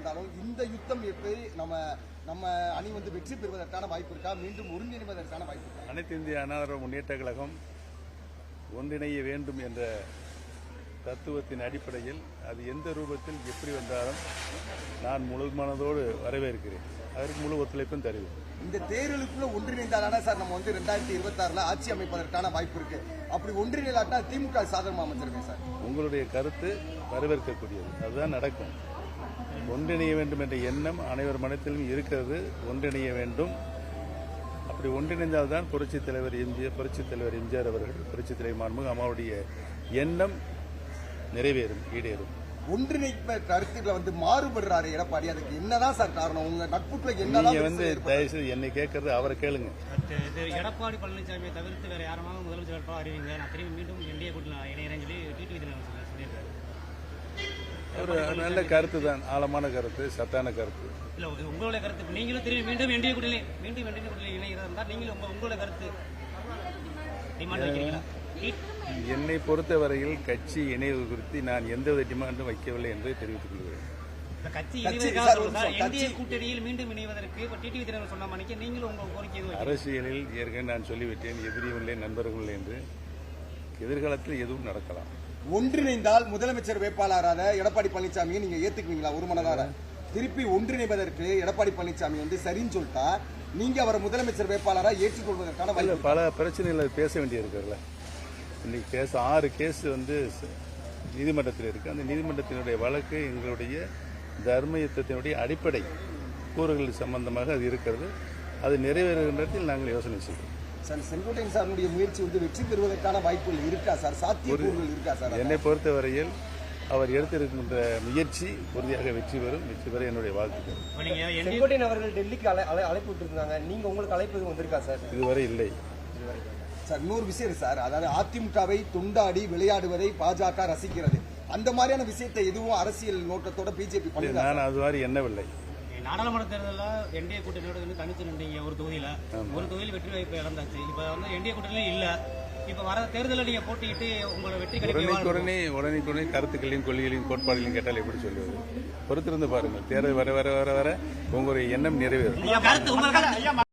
இருந்தாலும் இந்த யுத்தம் எப்படி நம்ம நம்ம அணி வந்து வெற்றி பெறுவதற்கான வாய்ப்பு இருக்கா? மீண்டும் ஒருங்கிணைவதற்கான வாய்ப்பு இருக்கா? அனைத்து இந்திய திராவிட முன்னேற்ற கழகம் ஒன்றிணைய வேண்டும் என்ற தத்துவத்தின் அடிப்படையில் அது எந்த ரூபத்தில் எப்படி வந்தாலும் நான் முழு மனதோடு வரவேற்கிறேன். அதற்கு முழு ஒத்துழைப்பும் தருவேன். இந்த தேர்தலுக்குள்ள ஒன்றிணைந்தாதானே சார் நம்ம வந்து ரெண்டாயிரத்தி இருபத்தி ஆறுல ஆட்சி அமைப்பதற்கான வாய்ப்பு இருக்கு. அப்படி ஒன்றிணைலாட்டா திமுக சாதகமா அமைச்சிருக்கேன் சார். உங்களுடைய கருத்து வரவேற்கக்கூடியது. அதுதான் நடக்கும். ஒன்றிணைய வேண்டும் என்ற எண்ணம் அனைவர் மனத்திலும் இருக்கிறது. ஒன்றிணைய வேண்டும். அப்படி ஒன்றிணைந்தால்தான் புரட்சித் தலைவர் எம்ஜிஆர் புரட்சித் தலைவர் எம்ஜிஆர் அவர்கள் புரட்சித் தலைவர் மாண்புமிகு அம்மாவுடைய எண்ணம் நிறைவேறும் ஈடேறும். ஒன்றிணைப்ப கருத்துக்களை வந்து மாறுபடுறாரு எடப்பாடி. அதுக்கு என்னதான் சார் காரணம்? உங்க நட்புக்குள்ள நீங்க என்னதான் வந்து? தயவுசெய்து என்னை கேட்கறது அவரை கேளுங்க. எடப்பாடி பழனிசாமியை தவிர்த்து வேற யாருமாக முதலமைச்சர் அறிவிங்க நான் திரும்பி மீண்டும் என்டிஏ கூட்டத்தில் இணையறேன்னு சொல்லி சொல்லியிருக்காரு. ஒரு நல்ல கருத்து தான். ஆழமான கருத்து சத்தான கருத்து. இல்ல இது உங்களுடைய கருத்து நீங்களும் திரும்பி மீண்டும் என்டிஏ கூட்டத்தில் மீண்டும் என்டிஏ கூட்டத்தில் இணைகிறதா நீங்களும் உங்க உங்களுடைய கருத்து டிமாண்ட் வைக்கிறீங்களா? என்னை பொறுத்தவரையில் கட்சி இணைவது குறித்து நான் எந்தவித டிமாண்டும் வைக்கவில்லை என்று தெரிவித்துக் கொள்கிறேன்? அரசியலில் ஏற்கனவே நான் சொல்லிவிட்டேன் எதிரியும் இல்லை நண்பர்கள் இல்லை என்று. எதிர்காலத்தில் எதுவும் நடக்கலாம். ஒன்றிணைந்தால் முதலமைச்சர் வேட்பாளரான எடப்பாடி பழனிசாமியை நீங்க ஏத்துக்குவீங்களா? ஒரு மனதார. திருப்பி ஒன்றிணைவதற்கு எடப்பாடி பழனிசாமி வந்து சரின்னு சொல்லிட்டா நீங்க அவரை முதலமைச்சர் வேட்பாளரா ஏற்றுக்கொள்வதற்கான பல பிரச்சனைகளை பேச வேண்டியிருக்குல்ல இன்னைக்கு கேஸ் ஆறு கேஸ் வந்து நீதிமன்றத்தில் இருக்கு. அந்த நீதிமன்றத்தினுடைய வழக்கு எங்களுடைய தர்ம யுத்தத்தினுடைய அடிப்படை கூறுகள் சம்பந்தமாக அது இருக்கிறது. அது நிறைவேறுகின்றதில் நாங்கள் யோசனை செய்வோம். சார் செங்கோட்டையன் சாருடைய முயற்சி வந்து வெற்றி பெறுவதற்கான வாய்ப்புகள் இருக்கா சார்? சாத்தியக்கூறுகள் இருக்கா சார்? என்னை பொறுத்தவரையில் அவர் எடுத்திருக்கின்ற முயற்சி உறுதியாக வெற்றி பெறும் வெற்றி பெற என்னுடைய வாழ்த்துக்கள். இப்ப நீங்க என்டிஏ செங்கோட்டையன் அவர்கள் டெல்லிக்கு அழை- அழை- அழைப்பு விட்டுருந்தாங்க. நீங்க உங்களுக்கு அழைப்பு எதுவும் வந்திருக்கா சார்? இதுவரை இல்லை. சார் இன்னொரு விஷயம் சார். அதாவது அதிமுகவை துண்டாடி விளையாடுவதை பாஜக ரசிக்கிறது. அந்த மாதிரியான விஷயத்தை எதுவும் அரசியல் நோக்கத்தோட பிஜேபி பண்ணுதா நான் அது மாதிரி எண்ணவில்லை. நாடாளுமன்ற தேர்தலில் என்டிஏ கூட்டணியோட வந்து தனிச்சு நின்றீங்க ஒரு தொகுதியில. ஒரு தொகுதியில் வெற்றி வாய்ப்பு இழந்தாச்சு. இப்ப வந்து என்டிஏ கூட்டணியிலும் இல்ல. இப்ப வர தேர்தலில் நீங்க போட்டியிட்டு உங்களோட வெற்றி உடனே உடனே கருத்துக்களையும் கொள்கைகளையும் கோட்பாடுகளையும் கேட்டால் எப்படி சொல்வது பொறுத்திருந்து பாருங்கள். தேர்தல் வர வர வர வர உங்களுடைய எண்ணம் நிறைவேறும்.